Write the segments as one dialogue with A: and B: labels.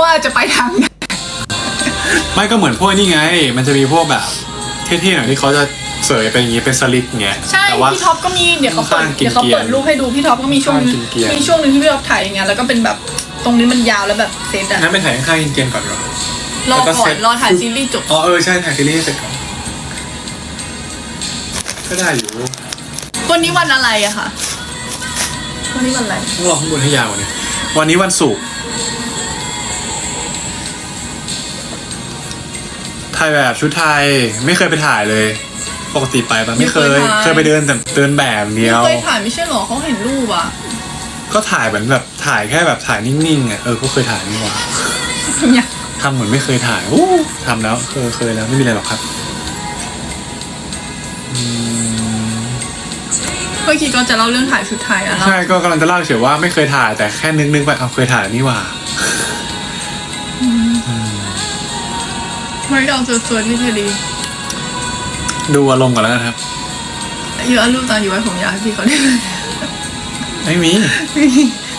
A: ว่าจะไปทางไหน
B: ไม่ก็เหมือนพวกนี่ไง มันจะมีพวกแบบเท่ๆหน่อยที่เขาจะเสยเป็นอย่างงี้เป็นสลิกเงี้ย
A: ใช่
B: แต่ว่า
A: พี่ท็อปก็มีเดี๋ยวเขาเปิด
B: ข้างๆกิน
A: เดี๋ยวเขาเปิด
B: เกียร์
A: รูปให้ดูพี่ท็อปก็มีช่วง
B: ข้างๆกินเกียร์
A: มีช่วงหนึ่งที่พี่ท็อปถ่ายอย่างเงี้ยแล้วก็เป็นแบบตรงนี้มันยาวแล้วแบบเซตอะ
B: งั้นไปถ่ายข้างๆกินเกมก่อนดีกว่าร
A: อ
B: แล้วก็
A: ก่อ
B: เซ็
A: น
B: ต
A: รอถ่ายซีรีส์จบ
B: อ๋อเออใช่ถ่ายซีรีส์ให้เสร็จก่อนก็ได้อยู่
A: วันนี้วันอะไรอะคะวันนี้วันอะไร
B: ต้องรอข้างบนให้ยาวกว่านี้วันนี้วันศุกร์ ถ่ายแบบชุดไทยไม่เคยไปถ่ายเลย ปกติไปปะไม่เคย เคยไปเดินแต่เดินแบบเดียว
A: เคยถ่ายไม่ใช่หรอเขาเห็นรูปอะ
B: ก็ถ่ายเหมือนแบบถ่ายแค่แบบถ่ายนิ่งๆอะเออก็เคยถ่ายนี่หว่า
A: เนี่ย
B: ทำเหมือนไม่เคยถ่ายอู้ทำแล้วเคยเคยแล้วไม่มีอะไรหรอกครับอืม
A: เมื่อกี้ก็จะเล่าเรื่องถ่ายชุดไทยอะเนาะ
B: ใช่ก็กำลังจะเล่าเฉยว่าไม่เคยถ่ายแต่แค่นึกนึกๆไปเอาเคยถ่ายนี่หว่า
A: ไม่เอาสวยๆที่เธอดี
B: ดูอารมณ์ก่อนแล้วกันครับ
A: เยอะรูปตอนอยู่ไว้ผมยาวให้พี่เขาได้เลย
B: ไม่มี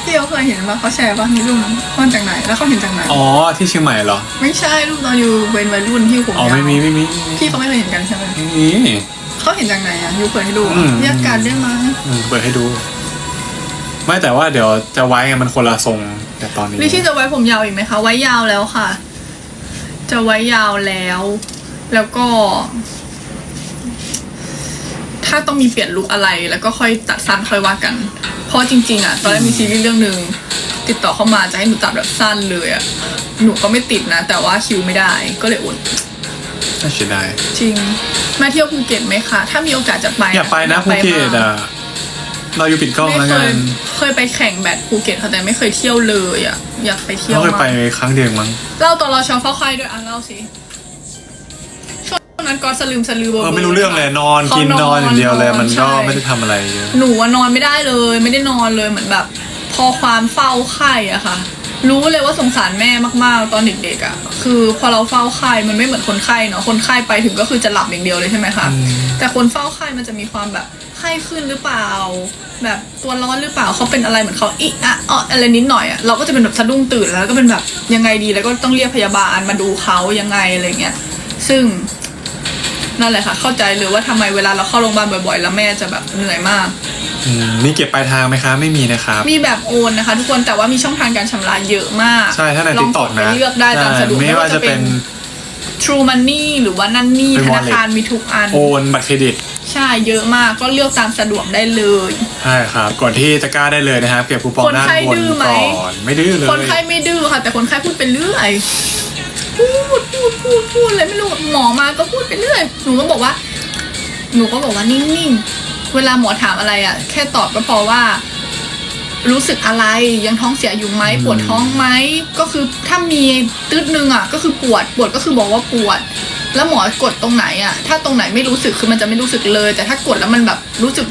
A: พี่เขาเคยเห็นว่าเขาแชร์ว่ามีรูปนั้นว่าจากไหนแล้วเขาเห็นจากไหน
B: อ๋อที่เชียงใหม่เหรอ
A: ไม่ใช่รูปตอนอยู่เป็นวัยรุ่นที่ผม
B: อ๋อยา
A: ว
B: ไม่มีไม่มีไม่มี
A: พี่เขาไม่เคยเห็นกันใช่ไหม
B: ไม่มี
A: เขาเห็นจากไหนอะยูเปิดให้ดู
B: อืม
A: เรียกการได้ไหม
B: อืมเปิดให้ดู ไม่แต่ว่าเดี๋ยวจะไว้ไงมันคนละทรงแต่ตอนนี้
A: ลิชี่จะไว้ผมยาวอีกไหมคะไว้ยาวแล้วค่ะ จะไว้ยาวแล้ว แล้วก็ ถ้าต้องมีเปลี่ยนลุคอะไร แล้วก็ค่อยตัดสั้นค่อยว่ากัน เพราะจริงๆอะตอนแรกมีซีรีส์เรื่องหนึ่งติดต่อเข้ามาจะให้หนูตัดแบบสั้นเลยอะหนูก็ไม่ติดนะ แต่ว่าคิวไม่ได้ก็เลยอด
B: น่าเสียดาย
A: จริง มาเที่ยวภูเก็ตไหมคะ ถ้ามีโอกาสจะไป
B: อยากไปนะภูเก็ต
A: มาก
B: อะ เราอยู่ปิดกล้อง
A: ไม่
B: แล้ว
A: เค
B: กั
A: ย
B: น
A: เคยไปแข่งแบดภูเก็ตค่ะแต่ไม่เคยเที่ยวเลยอะอยากไปเที่ยว
B: เราเคย
A: มา
B: ไป
A: ก
B: ครั้งเดียวมั้ง
A: เล่าตอนเราชาวเฝ้าไข่ด้วยอะเล่าสิช่วงนั้นก็สลืมสลือเบอ
B: เออ
A: ร์
B: ไม่รู้เรื่องเลยนอน
A: เขา
B: กินนอนอย่างเดียวเลยมันก็
A: ใช่
B: ไม่ได้ทำอะไรเยอะ
A: หนูอะนอนไม่ได้เลย ไม่ได้นอนเลยเหมือนแบบ พอความเฝ้าไข่อะค่ะ รู้เลยว่าสงสารแม่มากๆ ตอนเด็กๆอะคือพอเราเฝ้าไข่มันไม่เหมือนคนไข้เนาะคนไข้ไปถึงก็คือจะหลับอย่างเดียวเลยใช่ไหมคะ
B: อืม
A: แต่คนเฝ้าไข้มันจะมีความแบบไข้ขึ้นหรือเปล่า แบบตัวร้อนหรือเปล่าเขาเป็นอะไรเหมือนเขาอิอะอะอะไรนิดหน่อยอะเราก็จะเป็นแบบสะดุ้งตื่นแล้วก็เป็นแบบยังไงดีแล้วก็ต้องเรียกพยาบาลมาดูเขายังไงอะไรเงี้ยซึ่งนั่นแหละค่ะ เข้าใจเลยว่าทำไมเวลาเราเข้าโรงพยาบาลบ่อยๆ แล้วแม่จะแบบเหนื่อยมาก
B: อืมมีเก็บปลายทางไหมคะไม่มีนะครับ
A: มีแบบโอนนะคะ ทุกคนแต่ว่ามีช่องทางการชำระเยอะมาก
B: ใช่ถ้าใน
A: ล
B: ติ๊
A: ง
B: กต็อก
A: ไป
B: นะ
A: เลือกได้ตามสะดวก
B: ใช่ไม่ว่าจะเป็น
A: True Money หรือว่านั่นนี่
B: เป็น
A: ธนา
B: wallet
A: คารมีทุกอัน
B: โอนบัตรเครดิต
A: ใช่เยอะมากก็เลือกตามสะดวกได้เลย
B: ใช่ครับก่อนที่จะกล้าได้เลยนะครับเก็บคูปอง
A: คน
B: ด้าน
A: ไข้
B: บน
A: ดื้อไหม
B: ก่อนไม่ดื้อเลย
A: คนไข้ไม่ดื้อค่ะ แต่คนไข้พูดไปเรื่อยพูดพูดพูดพูดเลยไม่รู้หมอมาก็พูดไปเรื่อยหนูก็บอกว่า หนูก็บอกว่านิ่งๆ เวลาหมอถามอะไรอะ แค่ตอบก็พอว่า รู้สึกอะไรยังท้องเสียอยู่ไหมปวดท้องไหมก็คือถ้ามีตืดนึงอะ ก็คือปวดปวดก็คือบอกว่าปวด แล้วหมอกดตรงไหนอะ ถ้าตรงไหนไม่รู้สึกคือมันจะไม่รู้สึกเลย แต่ถ้ากดแล้วมันแบบรู้สึก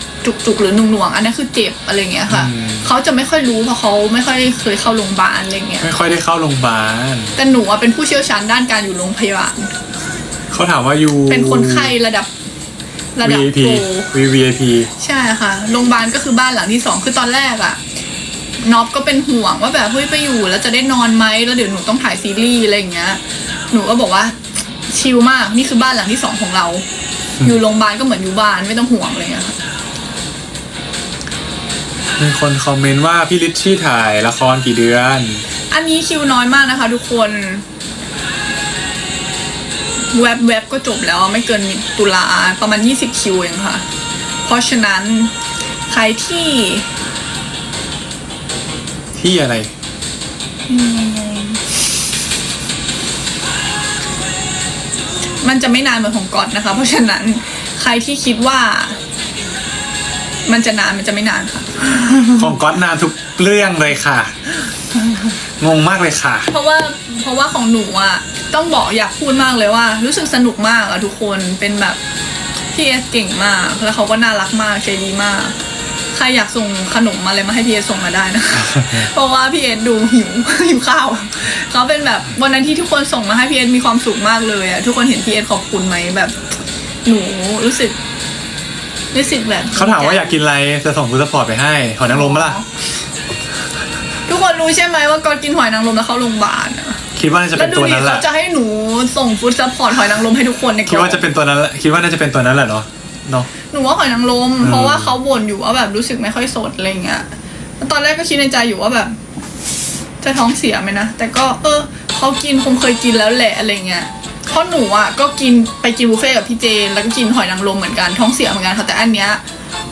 A: จุกๆหรือหน่วงๆอันนั้นคือเจ็บอะไรเงี้ยค่ะ
B: อืม
A: เขาจะไม่ค่อยรู้เพราะเขาไม่ค่อยเคยเข้าโรงพยาบาลอะไรเงี้ย
B: ไม่ค่อยได้เข้าโรงพยาบาล
A: แต่หนูอะเป็นผู้เชี่ยวชาญด้านการอยู่โรงพยาบาล
B: เขาถามว่าอยู่
A: เป็นคนไข้ระดับ ระดับ
B: VIP
A: โปร
B: VIP
A: ใช่ค่ะ โรงพยาบาลก็คือบ้านหลังที่สองคือตอนแรกอะน็อบก็เป็นห่วงว่าแบบเฮ้ยไปอยู่ แล้วจะได้นอนไหมแล้วเดี๋ยวหนูต้องถ่ายซีรีส์อะไรอย่างเงี้ย หนูก็บอกว่าชิลมากนี่คือบ้านหลังที่สองของเรา อยู่โรงพยาบาลก็เหมือนอยู่บ้านไม่ต้องห่วงอะไรอย่างเงี้ยค่ะ
B: มีคนคอมเมนต์ว่าพี่ลิชชี่ถ่ายละครกี่เดือน
A: อันนี้คิวน้อยมากนะคะ ทุกคน แวบแวบๆก็จบแล้วไม่เกินตุลาประมาณ 20 คิวเองค่ะ เพราะฉะนั้นใครที่
B: ที่อะไร
A: มันจะไม่นานเหมือนของก๊อตนะคะ เพราะฉะนั้นใครที่คิดว่า มันจะนานมันจะไม่นานค่ะ
B: ของก๊อตนานทุกเรื่องเลยค่ะ งงมากเลยค่ะ
A: เพราะว่าเพราะว่าของหนูอะ ต้องบอกอยากพูดมากเลยว่า รู้สึกสนุกมากอะทุกคนเป็นแบบพี่เอสเก่งมาก แล้วเขาก็น่ารักมากใจดีมาก ใครอยากส่งขนมอะไรมาให้พี่เอสส่งมาได้นะคะ เพราะว่าพี่เอสดูหิวหิวข้าวเขาเป็นแบบวันนั้นที่ทุกคนส่งมาให้พี่เอสมีความสุขมากเลยอะทุกคนเห็นพี่เอสขอบคุณไหมแบบ หนูรู้สึกรู้สึกแบบ
B: เขาถามว่าอยากกินอะไรจะส่งฟูดสปอร์ตไปให้หอยนางรมปะล่ะ
A: ทุกคนรู้ใช่ไหมว่าก่อนกินหอยนางรมแล้วเข้าโรงพยาบาลอะ
B: คิดว่าน่าจะ
A: แล้
B: เป็
A: วนดู
B: ตัว
A: ดิ
B: นั้นแห
A: เขา
B: ละ
A: จะให้หนูส่งฟู้ดซัพพอร์ตหอยนางรมให้ทุกคนในก
B: คิด
A: ล่อง
B: ว่าจะเป็นตัวนั้นแหละคิดว่าน่าจะเป็นตัวนั้นแหละเนาะเนาะ
A: หนูว่าหอยนางรม
B: อืม
A: เพราะว่าเขาบ่นอยู่ว่าแบบรู้สึกไม่ค่อยสดอะไรเงี้ยตอนแรกก็คิดในใจอยู่ว่าแบบ จะท้องเสียไหมนะแต่ก็ เออเขากินคงเคยกินแล้วแหละอะไรเงี้ย เพราะหนูอะก็กินไปกินบุฟเฟ่ต์กับพี่เจนแล้วก็กินหอยนางรมเหมือนกันท้องเสียเหมือนกันค่ะแต่อันเนี้ย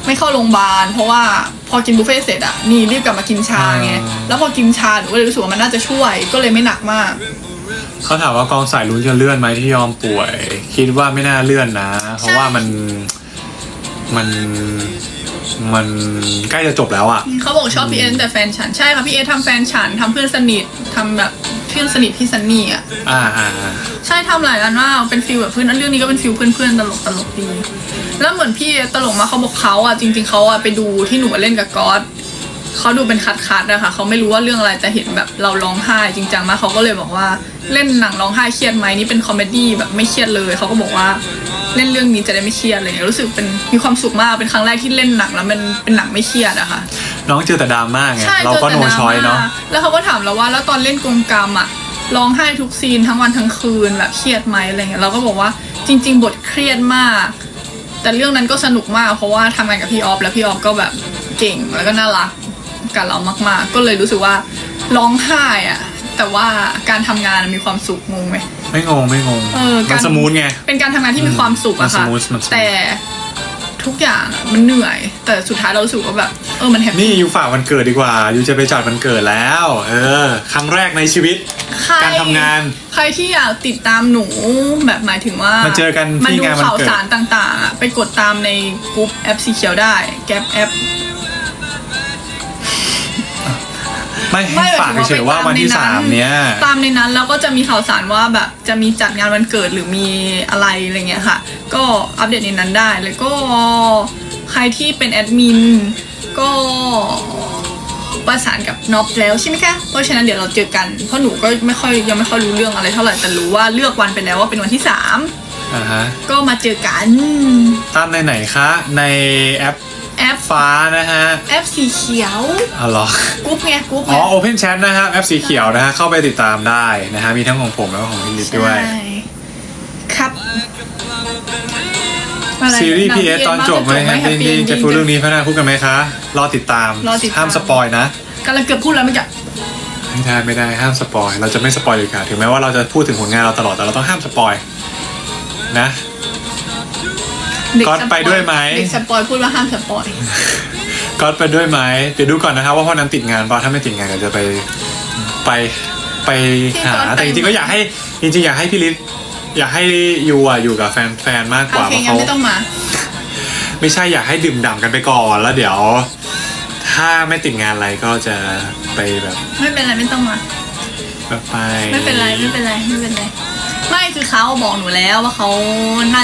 A: ไม่เข้าโรงพยาบาลเพราะว่าพอกินบุฟเฟ่ต์เสร็จอะนี่รีบกลับมากินชาไงแล้วพอกินชาหนูก็เลยรู้สึกว่ามันน่าจะช่วยก็เลยไม่หนักมาก
B: เขาถามว่ากองสายลุ้นจะเลื่อนไหมที่ยอมป่วย คิดว่าไม่น่าเลื่อนนะ เพราะว่ามันมันมันใกล้จะจบแล้วอะ
A: เขาบอกชอบพี่เอแต่แฟนฉันใช่ค่ะพี่เอทำแฟนฉันทำเพื่อนสนิททำแบบเพื่อนสนิทพี่ซันนี่อะ
B: อ่าอ่าอ่า
A: ใช่ทำหลายอันมากเป็นฟิลแบบเพื่อนเรื่องนี้ก็เป็นฟิลเพื่อนๆตลกตลกๆดี แล้วเหมือนพี่เอตลกมากเขาบอกเขาอะจริง ๆเขาอะไปดูที่หนูเล่นกับก๊อตเขาดูเป็นคัดคัดๆอะค่ะเขาไม่รู้ว่าเรื่องอะไรแต่เห็นแบบเราร้องไห้จริงจังมากเขาก็เลยบอกว่าเล่นหนังร้องไห้เครียดไหมนี่เป็นคอมเมดี้แบบไม่เครียดเลยเขาก็บอกว่าเล่นเรื่องนี้จะได้ไม่เครียดอะไรเงี้ยรู้สึกเป็นมีความสุขมากเป็นครั้งแรกที่เล่นหนังแล้วมันเป็นหนังไม่เครียดอะค่ะ
B: น้องเจอแต่ดราม่าไง
A: ใช่
B: เราก็
A: จ
B: โน
A: แต่ดร
B: ชอย
A: ม่
B: เนาะ
A: แล้วเขาก็ถามเราว่าแล้วตอนเล่นกรงกรรมอะร้องไห้ทุกซีนทั้งวันทั้งคืนแบบเครียดไหมอะไรเงี้ยเราก็บอกว่าจริง ๆ บทเครียดมาก แต่เรื่องนั้นก็สนุกมาก เพราะว่าทำงานกับพี่ออฟแล้วพี่ออฟก็แบบเก่งแล้วก็น่ารักกับเรามาก ๆ ก็เลยรู้สึกว่าร้องไห้อะแต่ว่าการทำงานมีความสุขงงไหม
B: ไม่งงไม่งง
A: เออ
B: มัน
A: การ
B: สมูทไง
A: เป็นการทำงานที่มีความสุขอะค่ะ
B: มัน smooth มัน smooth
A: แต่ ทุกอย่างอะมันเหนื่อย แต่สุดท้ายเรารู้สึกว่าแบบเออมันแฮปปี้
B: นี่ยูฝากวันเกิดดีกว่ายูจะไปจัดวันเกิดแล้ว เออ ครั้งแรกในชีวิต
A: ใคร
B: การทำงาน
A: ใครที่อยากติดตามหนูแบบหมายถึงว่า
B: มาเจอกันที่
A: มาดู
B: งานวันเกิด
A: ข่าวสารต่างๆอะไปกดตามในกลุ่มแอปสีเขียวได้ แกปแอป
B: ไม่ให้ฝากเฉยๆว่าวันที่สามเนี้ย
A: ตามในนั้นแล้วก็จะมีข่าวสารว่าแบบจะมีจัดงานวันเกิดหรือมีอะไรอะไรเงี้ยค่ะ ก็อัปเดตในนั้นได้แล้วก็ใครที่เป็นแอดมินก็ประสานกับน็อปแล้วใช่ไหมคะ เพราะฉะนั้นเดี๋ยวเราเจอกัน เพราะหนูก็ไม่ค่อยยังไม่ค่อยรู้เรื่องอะไรเท่าไหร่แต่รู้ว่าเลือกวันไปแล้วว่าเป็นวันที่สาม
B: อ่าฮะ
A: ก็มาเจอกัน
B: ตามในไหนคะ ในแอป
A: แอป
B: ฟ้านะฮะ
A: แอปสีเขียว
B: อ๋อเหรอ
A: กรุ๊ปไงกรุ๊ป
B: อ๋
A: ไง
B: อ Open Chat นะครับแอปสีเขียวนะฮะเข้าไปติดตามได้นะฮะมีทั้งของผมแล้วก็ของพี่ลิศด้วย
A: ใช่ครับอะไร
B: ซีรีส์
A: หนัง
B: PS ตอนจบไหม
A: เย็
B: แฮป
A: นาก
B: ปี้
A: จ
B: จะพูดเรื่องนี้พนักพูดกันไหมคะ รอติดตาม
A: รอติดตาม
B: ห้ามสปอยนะ
A: กำลังเกือบพูดแล้วเมื่อกี้
B: ไม่ได้ไม่ได้ห้ามสปอยเราจะไม่สปอยเลยค่ะ ถึงแม้ว่าเราจะพูดถึงผลงานเราตลอดแต่เราต้องห้ามสปอยนะ
A: เด็
B: ก๊อต
A: สป
B: ไปด้วยไหม
A: เด็กสปอยพูดว่าห้ามสปอย
B: ก็ไปด้วยไหมเดี๋ยวดูก่อนนะครับว่าพ่อนั้นติดงานเปล่าถ้าไม่ติดงานเดี๋ยวจะไปไปไปหาแต่จริงๆก็อยากให้จริงๆอยากให้พี่ลิศอยากให้ยูอะอยู่กับแฟนแฟนมากก
A: โอ
B: ว่า
A: เค
B: เพราะ
A: งั้น
B: เขา
A: ไม่ต้องมา
B: ไม่ใช่อยากให้ดื่มด่ำกันไปก่อนแล้วเดี๋ยว ถ้าไม่ติดงานอะไรก็จะไปแบบ
A: ไม่เป็นไรไม่ต้องมา
B: แบบไป
A: ไม่เป็นไรไม่เป็นไรไม่เป็นไร ไม่คือเขาบอกหนูแล้วว่าเขาน่า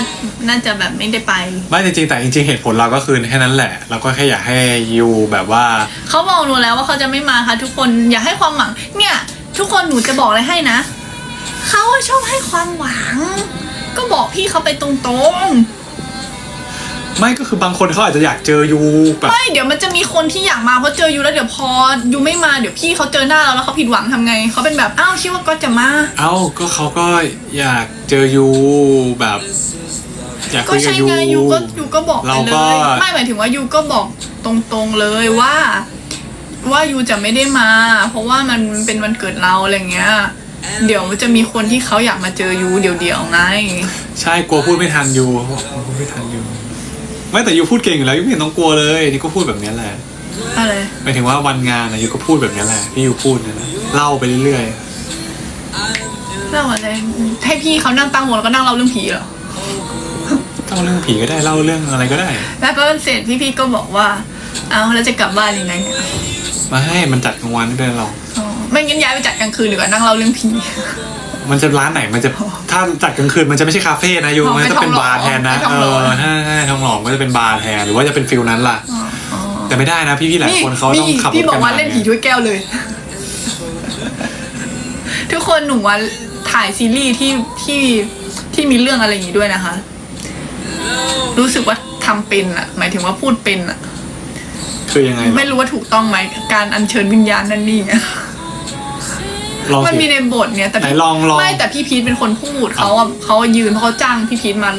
A: น่าจะแบบไม่ได้ไป
B: ไม่จริงๆแต่จริงๆเหตุผลเราก็คือแค่นั้นแหละ เราก็แค่อยากให้ยูแบบว่า
A: เขาบอกหนูแล้วว่าเขาจะไม่มาค่ะทุกคนอย่าให้ความหวัง เนี่ย ทุกคนหนูจะบอกอะไรให้นะเขาอะชอบให้ความหวัง ก็บอกพี่เขาไปตรงๆ
B: ไม่ก็คือบางคนเขาอาจจะอยากเจอยูแบบ
A: ไม่เดี๋ยวมันจะมีคนที่อยากมาเพราะเจออยู่แล้วเดี๋ยวพอยูไม่มาเดี๋ยวพี่เขาเจอหน้าเราแล้วเขาผิดหวังทำไงเขาเป็นแบบอ้าวคิดว่าก็จะมา
B: เอ้าก็เขาก็อยากเจอยูแบบ อยาก
A: ก็
B: คุยกับ
A: ใช่
B: ยู
A: ไงยูก็ยูก็บอกไป
B: เรา
A: เล
B: ก็
A: ย ไม่หมายถึงว่ายูก็บอกตรงๆเลยว่า ว่ายูจะไม่ได้มา เพราะว่ามันเป็นวันเกิดเราอะไรเงี้ย เดี๋ยวจะมีคนที่เขาอยากมาเจอยูเดี๋ยวๆไง
B: ใช่กลัวพูดไม่ทันยูพูดไม่ทันยู ไม่แต่ยูพูดเก่งอยู่แล้วยูไม่เห็นต้องกลัวเลย นี่ก็พูดแบบนี้แหละ
A: อะไร
B: หมายถึงว่าวันงานนะยูก็พูดแบบนี้แหละที่ยูพูดนั่นแหละเล่าไปเรื่อย
A: เล่าอะไรให้พี่เขานั่งตั้งวงแล้วก็นั่งเล่าเรื่องผีเหรอ
B: ๆเล่าเรื่องผีก็ได้เล่าเรื่องอะไรก็ได้
A: แล้วก็เสร็จพี่ๆก็บอกว่าเอาแล้วจะกลับบ้านยังไงเนี่ย
B: มาให้มันจัดกลางวันไม่เป็นไรหรอก
A: อ๋อไม่งั้นย้ายไปจัดกลางคืนดีกว่านั่งเล่าเรื่องผี
B: มันจะร้านไหนมันจะถ้าจัดกลางคืนมันจะไม่ใช่คาเฟ่นะยู
A: อ๋อ
B: มันจะเป็น
A: ไม่ทองหล่อบา
B: ร์แทนนะ
A: ไม่ทอง
B: เอ
A: หล่อ
B: อถ้าถ้าทองหล่อก็จะเป็นบาร์แทนหรือว่าจะเป็นฟิลนั้นล่ะ
A: อ๋ออ๋อ
B: แต่ไม่ได้นะพี่ๆหลายคนเขาต้องขับรถ
A: พี่บอก
B: กัน
A: ว่า
B: มา
A: เล่นผีด้วยแก้วเลย ทุกคนหนูว่าถ่ายซีรีส์ที่ที่ที่มีเรื่องอะไรอย่างนี้ด้วยนะคะ รู้สึกว่าทำเป็นอะหมายถึงว่าพูดเป็นอะ
B: คือยังไงเหรอ
A: ไม่รู้ว่าถูกต้องไหมการอัญเชิญวิญญาณนั่นนี่ไง
B: ลอง
A: มัน
B: สิ
A: มีในบทเนี่ยแต่
B: ไหน
A: พี่
B: ลองลอง
A: ไม่แต่พี่พีทเป็นคนพูดเขาอะเขายืนเพราะเขาจ้างพี่พีทมา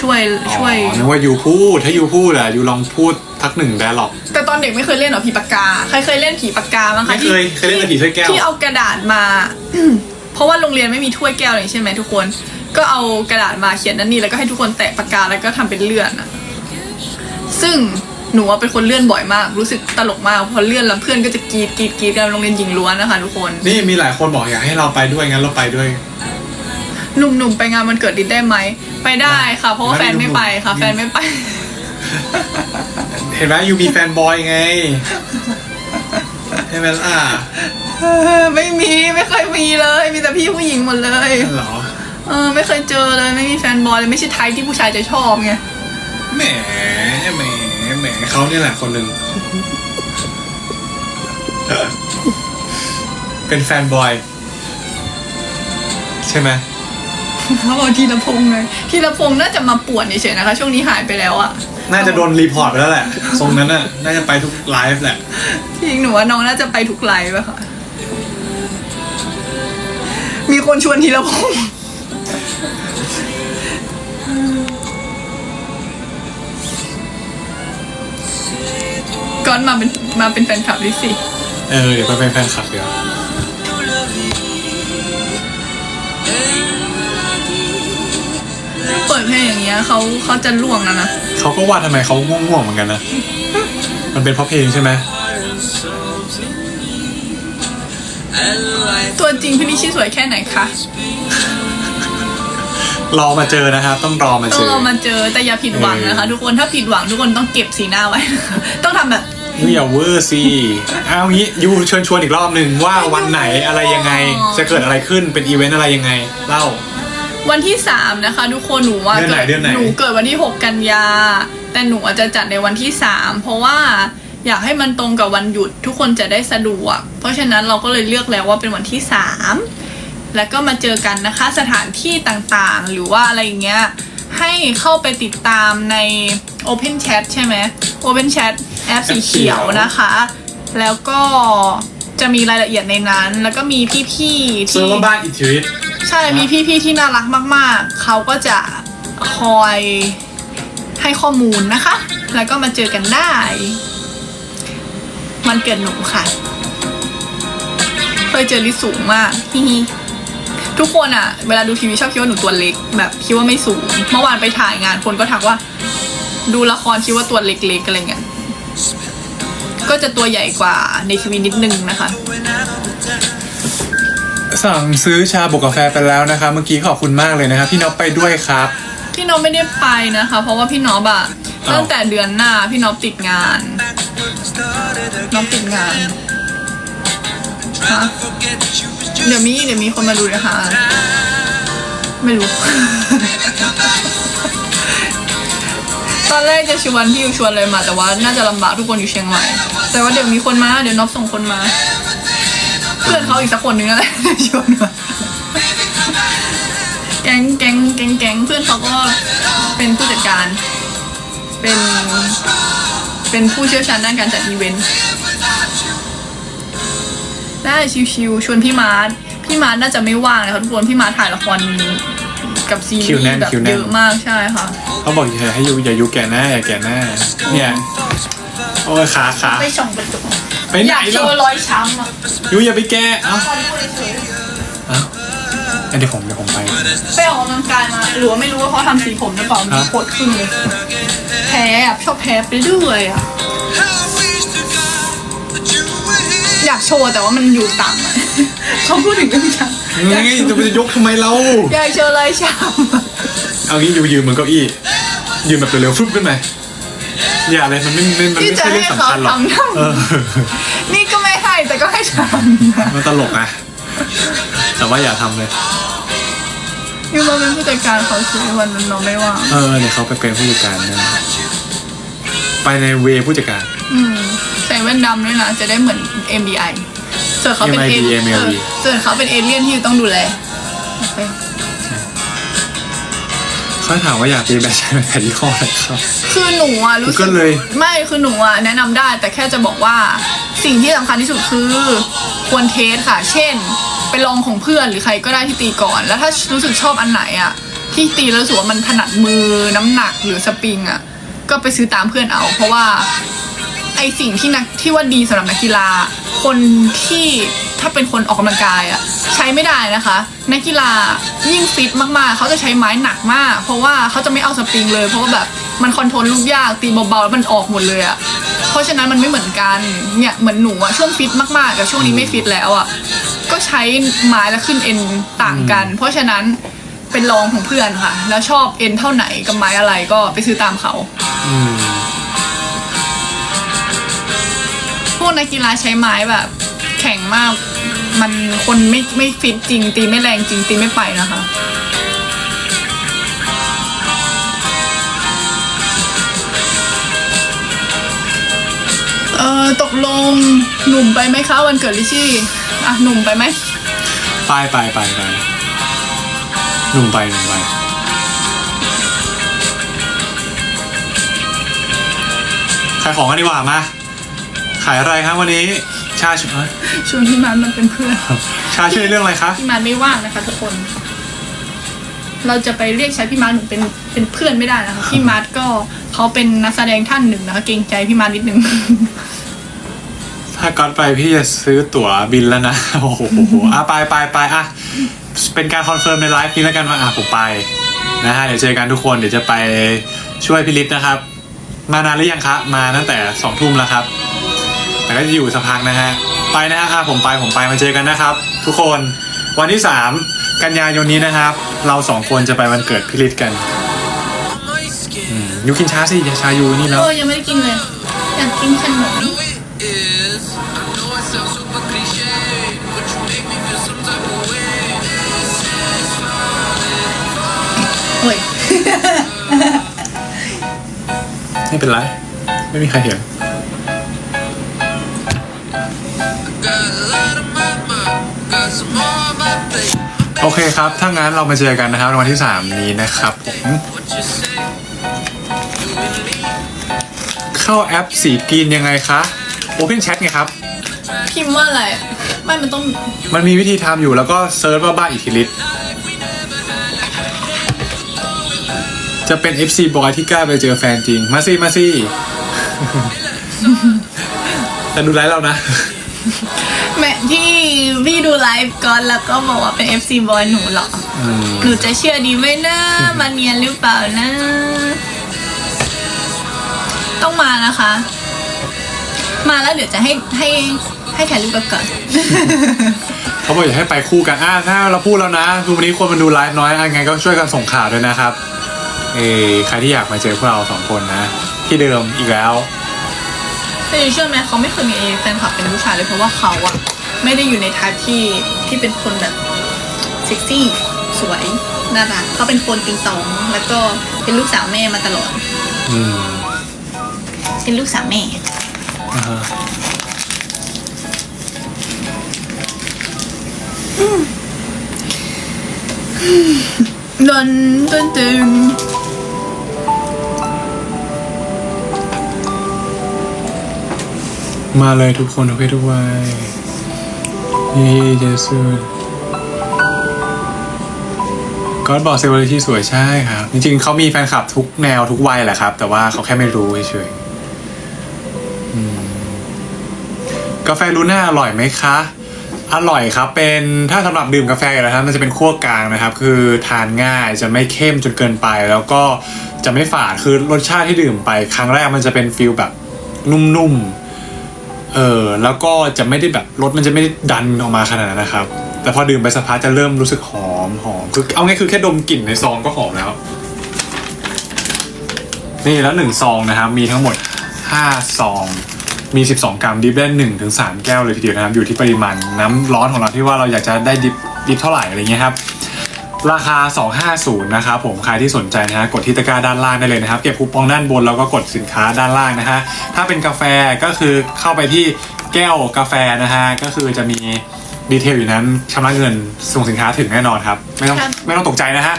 A: ช่วยช่วย
B: อ๋อนึกว่ายูพูด ถ้ายูพูดอะยูลองพูดทักหนึ่งได้หรอก
A: แต่ตอนเด็กไม่เคยเล่นหรอผีปากกาใครเคยเล่นผีปากกาบ้างคะ
B: ไม่เคย
A: ที่
B: เคยเล่นแต่ผีถ้วยแก้ว
A: ที่เอากระดาษมา เพราะว่าโรงเรียนไม่มีถ้วยแก้วเลยใช่ไหมทุกคน ก็เอากระดาษมาเขียนนั่นนี่แล้วก็ให้ทุกคนแตะปากกาแล้วก็ทำเป็นเลื่อนอะซึ่ง หนูว่าเป็นคนเลื่อนบ่อยมาก รู้สึกตลกมากพอเลื่อนแล้วเพื่อนก็จะกรีดกรีดกรีดกันโรงเรียนหญิงล้วนนะคะทุกคน
B: นี่มีหลายคนบอกอยากให้เราไปด้วยงั้นเราไปด้วย
A: หนุ่มๆไปงานมันเกิดดินได้ไหมไปได้ค่ะ เพราะว่าแฟนไม่ไปค่ะ แฟนไม่ไป
B: เห็นไหมยูมีแฟนบอยไงใช่ไหมล่ะ
A: ไม่มีไม่เคยมีเลย มีแต่พี่ผู้หญิงหมดเลย
B: เหรอ
A: เออไม่เคยเจอเลยไม่มีแฟนบอยเลยไม่ใช่ไทป์ที่ผู้ชายจะชอบไง
B: แหมแหม แหมเขาเนี่ยแหละคนหนึ่ง เป็นแฟนบอย ใช่ไหม
A: เขาบอกทีละพงษ์ไงทีละพงษ์น่าจะมาป่วนเฉยๆนะคะ ช่วงนี้หายไปแล้วอะ
B: น่าจะโดนรีพอร์ตไปแล้วแหละทรงนั้นน่ะ น่าจะไปทุกไลฟ์แหละ
A: จริงหนูว่าน้องน่าจะไปทุกไลฟ์อะค่ะ มีคนชวนทีละพงษ์ ก่อนมาเป็นมาเป็นแฟนคลับลิสิ
B: เออเดี๋ยวไปเป็นแฟนคลับเดี๋ยว
A: เปิดเพลงอย่างเงี้ยเขาเขาจะล่วงแล้วนะ
B: เขาก็ว่าทำไมเขาง่วงๆเหมือนกันนะ มันเป็นเพราะเพลงใช่ไหม
A: ตัวจริงพี่นิชิสวยแค่ไหนคะ
B: รอมาเจอนะครับ ต้องรอมา
A: ต้
B: เจ
A: อง
B: อ
A: เรามาเจอแต่อย่าผิดหวังนะคะ ทุกคนถ้าผิดหวังทุกคนต้องเก็บสีหน้าไว้ ต้องทำแบบ
B: นี่อย่าเวอร์สิเอางี้ยูเชิญชวนอีกรอบหนึ่งว่าวันไหนอะไรยังไง จะเกิดอะไรขึ้นเป็นอีเวนต์อะไรยังไงเล่า
A: วันที่สามนะคะ ทุกคนหนูว่า
B: เดือนไหน
A: กิ
B: เดือนไหน
A: หนูเกิดวันที่หกกันยา แต่หนูอาจจะจัดในวันที่สามเพราะว่าอยากให้มันตรงกับวันหยุดทุกคนจะได้สะดวก เพราะฉะนั้นเราก็เลยเลือกแล้วว่าเป็นวันที่สามแล้วก็มาเจอกันนะคะสถานที่ต่างๆ หรือว่าอะไรอย่างเงี้ย ให้เข้าไปติดตามใน Open Chat ใช่ไหม Open Chat แอปสีเขียวนะคะ แล้วก็จะมีรายละเอียดในนั้น แล้วก็มีพี่ๆ
B: เซิร์ฟ
A: ที่
B: เวอร์บ้านอิทธิฤทธิ์
A: ใช่ มีพี่ๆที่น่ารักมาก ๆ เขาก็จะคอยให้ข้อมูลนะคะ แล้วก็มาเจอกันได้ มันเกิดหนูค่ะ เคยเจอลิสูงมากฮิฮิ ทุกคนอะเวลาดูทีวีชอบคิดว่าหนูตัวเล็ก แบบคิดว่าไม่สูง เมื่อวานไปถ่ายงานคนก็ทักว่า ดูละครคิดว่าตัวเล็กๆอะไรเงี้ยก็จะตัวใหญ่กว่าในทีวีนิดนึงนะคะ
B: สั่งซื้อชาบวกกาแฟไปแล้วนะคะ เมื่อกี้ขอบคุณมากเลยนะครับพี่น็อปไปด้วยครับ
A: พี่น้องไม่ได้ไปนะคะ เพราะว่าพี่น้องอะ
B: อ้าว
A: ตั้งแต่เดือนหน้าพี่น้องติดงาน น้องติดงานฮะ เดี๋ยวมีเดี๋ยวมีคนมาดูนะคะ ไม่รู้ ตอนแรกจะชวนพี่ยูชวนเลยมา แต่ว่าน่าจะลำบากทุกคนอยู่เชียงใหม่แต่ว่าเดี๋ยวมีคนมาเดี๋ยวน้องส่งคนมา เพื่อนเขาอีกสักคนนึงนั่นแหละชวนมาแก๊งแก๊งแก๊งแก๊งเพื่อนเขาก็เป็นผู้จัดการ เป็น เป็นผู้เชี่ยวชาญด้านการจัดอีเวนต์ ได้ชิวๆชวนพี่มาร์ทพี่มาร์ทน่าจะไม่ว่างนะคะทุกคนพี่มาร์ทถ่ายละครกับซีรี
B: คิวแน่น
A: ส์แบบ
B: คิวแน่น
A: เยอะมากใช่ค่ะ
B: เขาบอกอย่าให้ยูอย่ายูแก่หน้าอย่าแก่หน้า เนี่ย โอ้ยขาขา
A: ไปส่องกระจก
B: ไปไหน
A: อยากเจ
B: แล้
A: อรอยช้ำอะ
B: ยูอย่าไปแก้เอ้า
A: ตอนพูดเฉย
B: เอ้าเดี๋ยวผมเดี๋ยวผมไป
A: ๆไปออกกำลังกายมาหรือว่าไม่รู้ว่าเขาทำสีผมหรือเปล่า
B: ครั
A: มี
B: บ
A: ปวดขึ้นเลยแพ้อะชอบแพ้ไปเรื่อยอะ อยากโชว์แต่ว่ามันอยู่ต่ำอะ เขาพูดถึงเรื่องช้ำอยาก
B: นี่
A: โชว์
B: จะไปยกทำไมเรา
A: อยากโชว์รอยช้ำอะ
B: เอางี้ยูยืนบนเก้าอี้ยืนแบบเร็วๆฟึบขึ้นไปอย่าเลยมันไม่ไม่มัน
A: ที่
B: ไม่
A: จะ
B: ใช่เรื่
A: ให้
B: อง
A: เขา
B: สำคัญหรอก
A: ทำท
B: เออำ
A: นี่ก็ไม่ให้แต่ก็ให้ทำ
B: มันตลกอะแต่ว่าอย่าทำเลย
A: ยูมาเป็นผู้จัดการเขาซื้อวันนั้นน้องไม่ว่าง
B: เออเดี๋ยวเขาไปเป็นผู้จัดการนะไปในเวผู้จัดการ
A: อืมใส่ แว่นดำด้วยนะจะได้เหมือน MBI ส่วนเขาเป็น
B: MIB
A: เอ
B: MLB
A: เออส่วนเขาเป็นเอเลี่ยนที่อยู่ต้องดูแลโอเค
B: เขเขาถามว่าอยากตีแบตใช้แบตยี่ห้ออะไรครับ
A: คือหนูอะรู้สึ
B: ก็
A: ก
B: เลย
A: ไม่คือหนูอะแนะนำได้ แต่แค่จะบอกว่าสิ่งที่สำคัญที่สุดคือควรเทสค่ะ เช่น ไปลองของเพื่อนหรือใครก็ได้ที่ตีก่อน แล้วถ้ารู้สึกชอบอันไหนอะที่ตีแล้วรู้สึกว่ามันถนัดมือน้ำหนักหรือสปริงอะก็ไปซื้อตามเพื่อนเอา เพราะว่า ไอสิ่งที่นักที่ว่าดีสำหรับนักกีฬา คนที่ถ้าเป็นคนออกกำลังกายอะใช้ไม่ได้นะคะ นักกีฬายิ่งฟิตมากๆ เขาจะใช้ไม้หนักมาก เพราะว่าเขาจะไม่เอาสปริงเลย เพราะว่าแบบมันคอนโทรลลูกยากตีเบาๆแล้วมันออกหมดเลยอะเพราะฉะนั้นมันไม่เหมือนกันเนี่ยเหมือนหนูอะช่วงฟิตมากๆกับช่วงนี้ไม่ฟิตแล้วอะก็ใช้ไม้แล้วขึ้นเอ็นต่างกัน เพราะฉะนั้นเป็นลองของเพื่อนค่ะ แล้วชอบเอ็นเท่าไหนกับไม้อะไรก็ไปซื้อตามเขา
B: อืม
A: พวกนักกีฬาใช้ไม้แบบ แข็งมาก มันคนไม่ไม่ฟิตจริง ตีไม่แรงจริงตีไม่ไปนะคะเออตกลงหนุ่มไปไหมคะวันเกิดลิชชี่อะหนุ่มไปไหม
B: ไปไปไปไปหนุ่มไปหนุ่มไปขายของกันดีกว่ามา ขายอะไรครับวันนี้ ชาชเอ้ย
A: ชวนพี่มันมันเป็นเพื่อน
B: ชาช่วยเรื่องอะไรคะ
A: พี่มันไม่ว่างนะคะทุกคน เราจะไปเรียกใช้พี่มาร์ทหนูเป็นเป็นเพื่อนไม่ได้นะคะพี่มาร์ทก็เขาเป็นนักแสดงท่านหนึ่งนะคะเกรงใจพี่มาร์ทนิดนึง
B: ถ้าก่อนไปพี่จะซื้อตั๋วบินแล้วนะ โอ้โหอะไปไปไปอะเป็นการคอนเฟิร์มในไลฟ์นี้แล้วกันว่าอะผมไปนะฮะเดี๋ยวเจอกันทุกคนเดี๋ยวจะไปช่วยพี่ฤทธิ์นะครับ มานานหรือยังคะมาตั้งแต่สองทุ่มแล้วครับ แต่ก็จะอยู่สักพักนะฮะ ไปนะฮะอะผมไปผมไปมาเจอกันนะครับ ทุกคนวันที่สามกันยายนนี้นะครับ เราสองคนจะไปวันเกิดพี่ฤทธิ์กันอืมยูกินช้าสิอย่าชายูนี่แล้ว
A: โอ้ยังไม่ได้กินเลย อยากกินขนม
C: is. I know it sounds super cliche, but you make me feel some type of way.
A: โอ้ย
B: ไม่เป็นไร ไม่มีใครเห็น เคครับ ถ้างั้นเรามาเจอกันนะครับในวันที่ 3 นี้นะครับผม
C: What you say? You and me,
B: เข้าแอปสีกรีนยังไงคะ Open Chat ไงครับ
A: พิมพ์ว่าอะไรอะไม่มันต้อง
B: มันมีวิธีทำอยู่แล้วก็เซิร์ชว่าบ้าอิทธิฤทธิ์จะเป็น FC บอยที่กล้าไปเจอแฟนจริง มาสิมาสิแต่ดูไลฟ์เรานะ
A: แม่ที่พี่ดู ไลฟ์ก่อนแล้วก็บอกว่าเป็น FC บอยหนูเหรอ
B: อืม
A: หนูจะเชื่อดีไหมนะมาเนียนหรือเปล่านะ ต้องมานะคะ มาแล้วเดี๋ยวจะให้ให้ให้ถ่ายรูปกับก่อน
B: เขาบอกอยากให้ไปคู่กันอ่าถ้าเราพูดแล้วนะคือวันนี้คนมาดูไลฟ์น้อยอะไงก็ช่วยกันส่งข่าวด้วยนะครับ เออใครที่อยากมาเจอพวกเราสองคนนะ ที่เดิมอีกแล้ว
A: แต่เชื่อไหมเขาไม่เคยมีแฟนคลับเป็นผู้ชายเลยเพราะว่าเขาอะ ไม่ได้อยู่ในทายที่ที่เป็นคนแบบเซ็กซี่สวยน่ารักเขาเป็นคนติงตอง แล้วก็เป็นลูกสาวแม่มาตลอด
B: อืม
A: เป็นลูกสาวแม่
B: อ่าฮะ
A: ดนตึนตึง
B: มาเลยทุกคนทุกเพศทุกวัย นี่เจสุดก็บอกเซเวอร์ที่สวยใช่ครับ จริงๆเขามีแฟนคลับทุกแนวทุกวัยแหละครับ แต่ว่าเขาแค่ไม่รู้เฉยๆกาแฟลูน่าอร่อยไหมคะ อร่อยครับ เป็นถ้าสำหรับดื่มกาแฟนะครับ มันจะเป็นขั้วกลางนะครับ คือทานง่ายจะไม่เข้มจนเกินไป แล้วก็จะไม่ฝาดคือรสชาติที่ดื่มไป ครั้งแรกมันจะเป็นฟิลแบบนุ่มๆ เออแล้วก็จะไม่ได้แบบรสมันจะไม่ได้ดันออกมาขนาดนั้นนะครับ แต่พอดื่มไปสักพักจะเริ่มรู้สึกหอมหอมคือเอาง่ายคือแค่ดมกลิ่นในซองก็หอมแล้ว นี่แล้วหนึ่งซองนะครับ มีทั้งหมดห้าซองมี 12 กรัมดิฟได้1ถึง3แก้วเลยทีเดียวนะครับ อยู่ที่ปริมาณน้ำร้อนของเราที่ว่าเราอยากจะได้ดิฟดิฟเท่าไหร่อะไรเงี้ยครับ ราคา 250 นะครับผมใครที่สนใจนะฮะกดที่ตะกร้าด้านล่างได้เลยนะครับ เก็บคูปองด้านบนแล้วก็กดสินค้าด้านล่างนะฮะถ้าเป็นกาแฟก็คือเข้าไปที่แก้วกาแฟนะฮะก็คือจะมีดีเทลอยู่นั้นชำระเงินส่งสินค้าถึงแน่นอนครับ ไม่ต้อง
A: ครับ
B: ไม่ต้องตกใจนะฮะ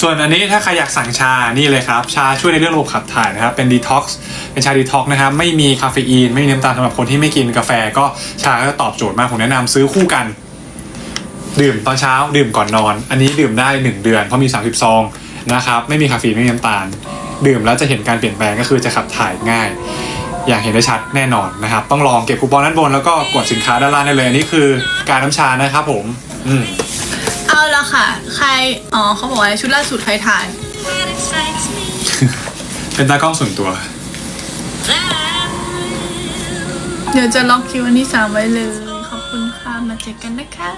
B: ส่วนอันนี้ถ้าใครอยากสั่งชานี่เลยครับ ชาช่วยในเรื่องระบบขับถ่ายนะครับ เป็นดีท็อกซ์เป็นชาดีท็อกซ์นะครับ ไม่มีคาเฟอีน ไม่มีน้ำตาลสำหรับคนที่ไม่กินกาแฟ ก็ชาก็ตอบโจทย์มาก ผมแนะนำซื้อคู่กัน ดื่มตอนเช้าดื่มก่อนนอน อันนี้ดื่มได้ 1 เดือนเพราะมี 30ซองนะครับไม่มีคาเฟอีนไม่มีน้ำตาล ดื่มแล้วจะเห็นการเปลี่ยนแปลงก็คือจะขับถ่ายง่าย อย่างเห็นได้ชัดแน่นอนนะครับ ต้องลองเก็บคูปองด้านบนแล้วก็กดสินค้าด้านล่างได้เลยอันนี่คือการน้ำชานะครับผมอืม
A: เอาละค่ะ ใครอ๋อเขาบอกว่าชุดล่าสุดใครถ่าย
D: That excites me.
B: เป็นตากล้องส่วนตัว
D: That
A: เดี๋ยวจะล็อกคิวอันที่สามไว้เลย ขอบคุณค่ะ มาเจอกันนะคะ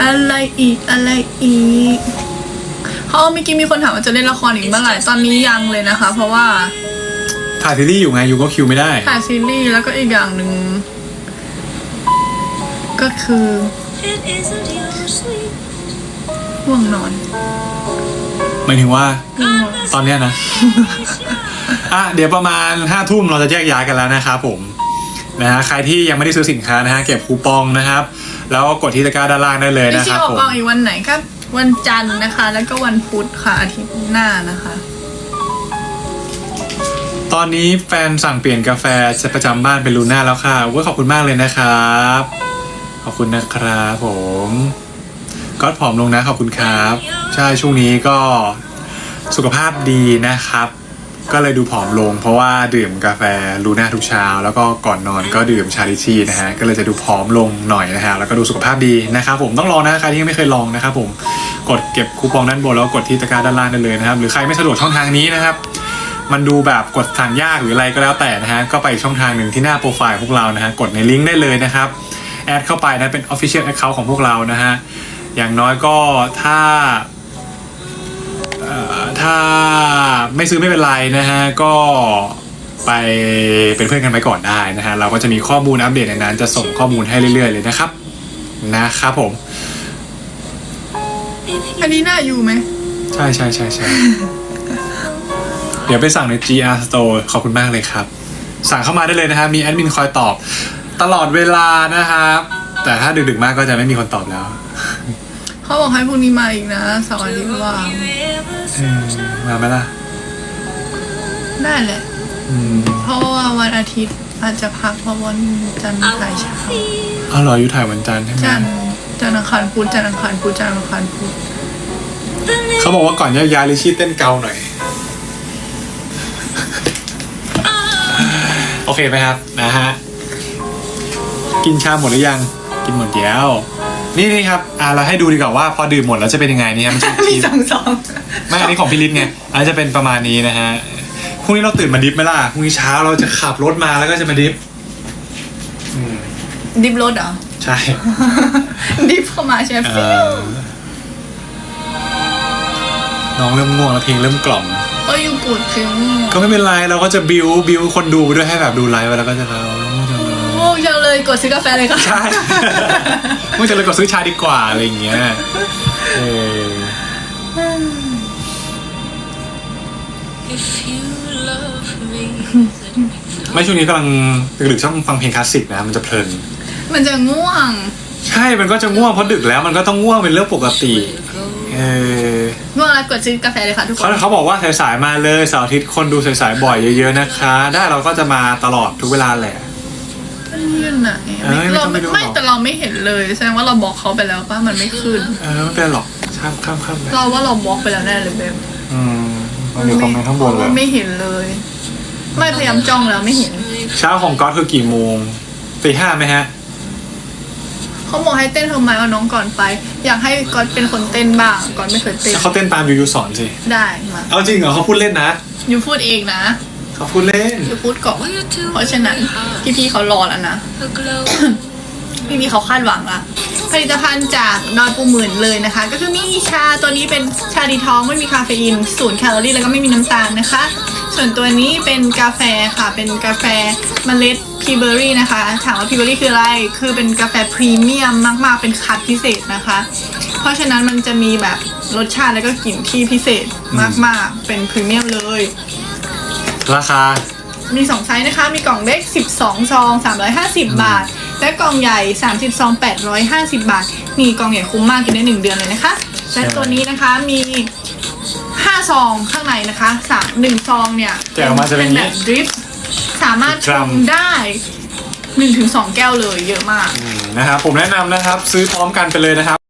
A: อะไรอีกอะไรอีกเขาเมื่อกี้มีคนถามว่าจะเล่นละครอีกเมื่อไหร่ตอนนี้ยังเลยนะคะ เพราะว่า
B: ถ่ายซีรีส์อยู่ไงอยู่ก็คิวไม่ได้
A: ถ่ายซีรีส์แล้วก็อีกอย่างหนึ่งก็คือ
D: it isn't your sweet.
A: ห่วงนอน
B: หมายถึงว่า ตอนเนี้ยนะ อะเดี๋ยวประมาณห้าทุ่มเราจะแยกย้ายกันแล้วนะครับผม นะฮะใครที่ยังไม่ได้ซื้อสินค้านะฮะเก็บคูปองนะครับ แล้วก็กดที่ตะกร้าด้านล่างได้เลย
A: ไม่
B: นะค
A: ใช่
B: รับ
A: ออก
B: ผม
A: กองอีกวันไหนครับวันจันทร์นะคะ แล้วก็วันพุธค่ะอาทิตย์หน้านะคะ
B: ตอนนี้แฟนสั่งเปลี่ยนกาแฟประจำบ้านเป็นลูน่าแล้วค่ะเว้ยขอบคุณมากเลยนะครับ ขอบคุณนะครับผมก็ผอมลงนะขอบคุณครับ ใช่ช่วงนี้ก็สุขภาพดีนะครับ ก็เลยดูผอมลง เพราะว่าดื่มกาแฟลูน่าทุกเช้า แล้วก็ก่อนนอนก็ดื่มชาลิชี่นะฮะก็เลยจะดูผอมลงหน่อยนะฮะแล้วก็ดูสุขภาพดีนะครับผมต้องลองนะใครที่ยังไม่เคยลองนะครับผมกดเก็บคูปองด้านบนแล้วกดที่ตะกร้าด้านล่างได้เลยนะครับหรือใครไม่สะดวกช่องทางนี้นะครับมันดูแบบกดสั่งยากหรืออะไรก็แล้วแต่นะฮะก็ไปอีกช่องทางหนึ่งที่หน้าโปรไฟล์พวกเรานะฮะกดในลิงก์ได้เลยนะครับแอดเข้าไปนะเป็น Official Account ของพวกเรานะฮะอย่างน้อยก็ถ้าเอ่อ ถ้าไม่ซื้อไม่เป็นไรนะฮะ ก็ไปเป็นเพื่อนกันไปก่อนได้นะฮะ เราก็จะมีข้อมูลอัปเดตในนั้น จะส่งข้อมูลให้เรื่อย ๆ เลยนะครับ นะครับผม
A: อันนี้น่าอยู่ไหม
B: ใช่ใช่ใช่ใช่เดี๋ยวไปสั่งใน GR Store ขอบคุณมากเลยครับ สั่งเข้ามาได้เลยนะครับมีแอดมินคอยตอบ ตลอดเวลานะครับ แต่ถ้าดึกๆมากก็จะไม่มีคนตอบแล้ว
A: เขาบอกให้พรุ่งนี้มาอีกนะเสาร์อาทิตย์ว่าง
B: เออมาไหมล่ะ
A: ได้แหละ
B: อืม
A: เพราะว่าวันอาทิตย์อาจจะพักเพราะวันจันทร์ถ่ายเช้า
B: อ๋อเหรออยู่ถ่ายวันจันทร์ใช่ไหม
A: จันทร์จันทร์อังคารพุธจันทร์อังคารพุธจันทร์อังคารพุธ
B: เขาบอกว่าก่อนแยกย้ายลิชี่เต้นเกาหน่อย โอเคไหมครับนะฮะ กินชาหมดหรือยัง กินหมดแล้ว นี่นี่ครับอ่าเราให้ดูดีกว่าว่าพอดื่มหมดแล้วจะเป็นยังไงเนี่ยมันจะ
A: มีสองสอง
B: ไม่อันนี้ของพี่ลิศไงอันนี้จะเป็นประมาณนี้นะฮะ พรุ่งนี้เราตื่นมาดิฟไหมล่ะ พรุ่งนี้เช้าเราจะขับรถมาแล้วก็จะมาดิฟอืม
A: ดิฟรถเหรอ
B: ใช่
A: ดิฟเข้ามาใช่ไหม
B: เออน้องเริ่มง่วงแล้วเพลงเริ่มกล่อม
A: ก็อยู่ปวดถึง
B: ก็ไม่เป็นไรเราก็จะบิวบิวคนดูไปด้วยให้แบบดูไลฟ์ไปแล้วก็จะแบบ
A: โอ้ยัง เลยกดซื้อกาแฟเลยค่ะ
B: ใช่เมื่อจะเลยกดซื้อชาดีกว่าอะไรอย่างเงี้ยเออ
D: If you love me,
B: ไม่ช่วงนี้กำลังดึกๆช่องฟังเพลงคลาสสิกนะมันจะเพลิน
A: มันจะง่วง
B: ใช่มันก็จะง่วงเพราะดึกแล้วมันก็ต้องง่วงเป็นเรื่องปกติเออ
A: ง่วงแล้วกดซื้อกาแฟเลยค่ะทุกค
B: เขา
A: น
B: เขาบอกว่าสายๆมาเลยเสาร์อาทิตย์คนดูสายๆบ่อยเยอะๆนะคะ ได้เราก็จะมาตลอดทุกเวลาแหละ
A: มันอยู่ไหน
B: เอ้ยไม่
A: เรา
B: ต้อง
A: ไม่
B: ไปดู
A: ไม่
B: หรอก
A: แต่เราไม่เห็นเลยแสดงว่าเราบอกเขาไปแล้วป่ะมันไม่ขึ้น
B: เออไม่เป็นไรหรอกข้ามข้ามข้ามไป
A: เราว่าเราบล็อกไปแล้วแน่เลยเบม
B: อืมมันอยู่คอมเมนต์ข้างบนเลย
A: ไม่เห็นเลย ไม่พยายามจ้องแล้วไม่เห็น
B: เช้าของก๊อตคือกี่โมงตีห้าไหมฮะ
A: เขาบอกให้เต้นทำไมเอาน้องก่อนไป อยากให้ก่อนเป็นคนเต้นบ้างก่อนไม่เคยเต้น
B: เขาเต้นตามยูยูสอนสิ
A: ได้มา
B: เอาจริงเหรอเขาพูดเล่นนะ
A: ยูพูดเองนะ
B: เขาพูดเล่น
A: ยูพูดก่อน
D: we're two
A: เพราะฉะนั้นพี่ๆเขารอแล้วนะ
D: aglow.
A: พี่พี่เขาคาดหวังละผลิตภัณฑ์จากนอนปูหมื่นเลยนะคะ ก็คือมีชาตัวนี้เป็นชาดีทองไม่มีคาเฟอีนศูนย์แคลอรี่แล้วก็ไม่มีน้ำตาลนะคะ ส่วนตัวนี้เป็นกาแฟค่ะเป็นกาแฟเมล็ดพีเบอรี่นะคะ ถามว่าพีเบอรี่คืออะไร คือเป็นกาแฟพรีเมียมมากๆเป็นคัดพิเศษนะคะ เพราะฉะนั้นมันจะมีแบบรสชาติแล้วก็กลิ่นที่พิเศษมากๆ เป็นพรีเมียมเลย
B: ราคา
A: มี 2 ไซส์นะคะ มีกล่องเล็ก 12 ซอง 350 บาท และกล่องใหญ่ 30 ซอง 850 บาทนี่กล่องใหญ่คุ้มมากกินได้ 1 เดือนเลยนะคะ และตัวนี้นะคะมี 5 ซองข้างในนะคะสามหนึ่งซองเนี่ย
B: แกะออกมาจะเป็นอย่างนี้
A: แบบดริฟสามารถ
B: กรั
A: ช
B: ม
A: งได้1-2 แก้วเลยเยอะมาก
B: อืมนะครับผมแนะนำนะครับ ซื้อพร้อมกันไปเลยนะครับ